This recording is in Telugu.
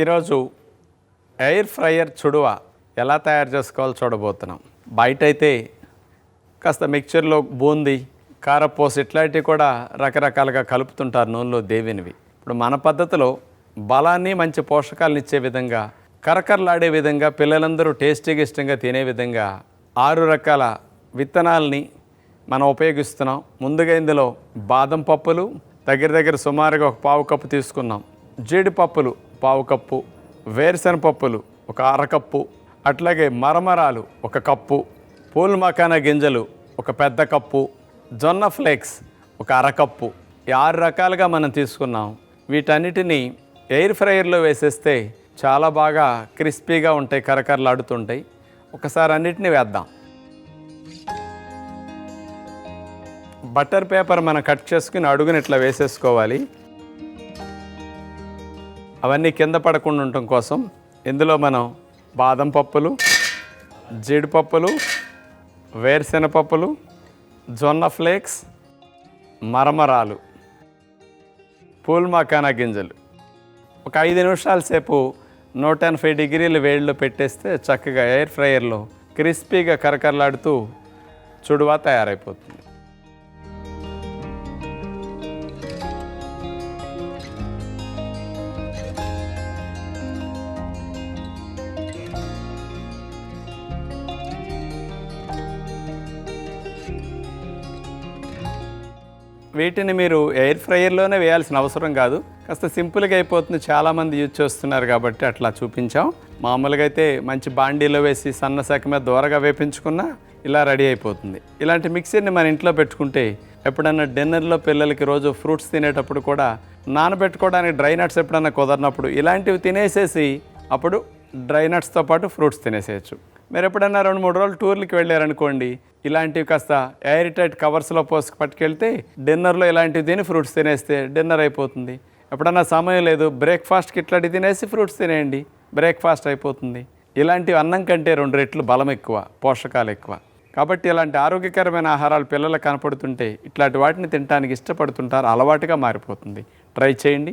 ఈరోజు ఎయిర్ ఫ్రైయర్ చుడువ ఎలా తయారు చేసుకోవాలో చూడబోతున్నాం. బయట అయితే కాస్త మిక్చర్లో బూందీ కారపోసి ఇట్లాంటివి కూడా రకరకాలుగా కలుపుతుంటారు నూనెలో దేవినివి. ఇప్పుడు మన పద్ధతిలో బలాన్ని మంచి పోషకాలను ఇచ్చే విధంగా కరకరలాడే విధంగా పిల్లలందరూ టేస్టీగా ఇష్టంగా తినే విధంగా ఆరు రకాల విత్తనాల్ని మనం ఉపయోగిస్తున్నాం. ముందుగా ఇందులో బాదం పప్పులు దగ్గర దగ్గర సుమారుగా ఒక పావు కప్పు తీసుకున్నాం. జీడిపప్పులు పావు కప్పు వేరుశనపప్పులు ఒక అరకప్పు అట్లాగే మరమరాలు ఒక కప్పు పూల్ మకానా గింజలు ఒక పెద్ద కప్పు జొన్న ఫ్లేక్స్ ఒక అరకప్పు ఈ ఆరు రకాలుగా మనం తీసుకున్నాం. వీటన్నిటిని ఎయిర్ ఫ్రైయర్లో వేసేస్తే చాలా బాగా క్రిస్పీగా ఉంటాయి కరకరలాడుతుంటాయి. ఒకసారి అన్నిటిని వేద్దాం. బటర్ పేపర్ మనం కట్ చేసుకుని అడుగుని ఇట్లా వేసేసుకోవాలి. అవన్నీ కింద పడకుండా ఉండటం కోసం ఇందులో మనం బాదం పప్పులు జీడిపప్పులు వేరుశెనగ పప్పులు జొన్న ఫ్లేక్స్ మరమరాలు పూల్ మకానా గింజలు. ఒక ఐదు నిమిషాల సేపు నూట ఎనభై డిగ్రీల వేడిలో పెట్టేస్తే చక్కగా ఎయిర్ ఫ్రైయర్లో క్రిస్పీగా కరకరలాడుతూ చుడువా తయారైపోతుంది. వీటిని మీరు ఎయిర్ ఫ్రైయర్లోనే వేయాల్సిన అవసరం కాదు. కాస్త సింపుల్గా అయిపోతుంది. చాలామంది యూజ్ చేస్తున్నారు కాబట్టి అట్లా చూపించాం. మామూలుగా అయితే మంచి బాండీలో వేసి సన్న శాఖ మీద దూరగా వేపించుకున్నా ఇలా రెడీ అయిపోతుంది. ఇలాంటి మిక్సీని మన ఇంట్లో పెట్టుకుంటే ఎప్పుడన్నా డిన్నర్లో పిల్లలకి రోజు ఫ్రూట్స్ తినేటప్పుడు కూడా నానబెట్టుకోవడానికి డ్రై నట్స్ ఎప్పుడన్నా కుదరినప్పుడు ఇలాంటివి తినేసేసి అప్పుడు డ్రై నట్స్తో పాటు ఫ్రూట్స్ తినేసేయచ్చు. మీరు ఎప్పుడన్నా రెండు మూడు రోజులు టూర్లకి వెళ్ళారనుకోండి ఇలాంటివి కాస్త ఎయిర్ టైట్ కవర్స్లో పోసుకు పట్టుకెళ్తే డిన్నర్లో ఇలాంటివి తిని ఫ్రూట్స్ తినేస్తే డిన్నర్ అయిపోతుంది. ఎప్పుడన్నా సమయం లేదు బ్రేక్ఫాస్ట్కి ఇట్లాంటివి తినేసి ఫ్రూట్స్ తినేయండి బ్రేక్ఫాస్ట్ అయిపోతుంది. ఇలాంటివి అన్నం కంటే రెండు రెట్లు బలం ఎక్కువ పోషకాలు ఎక్కువ. కాబట్టి ఇలాంటి ఆరోగ్యకరమైన ఆహారాలు పిల్లలకు కనపడుతుంటే ఇట్లాంటి వాటిని తినడానికి ఇష్టపడుతుంటారు అలవాటుగా మారిపోతుంది. ట్రై చేయండి.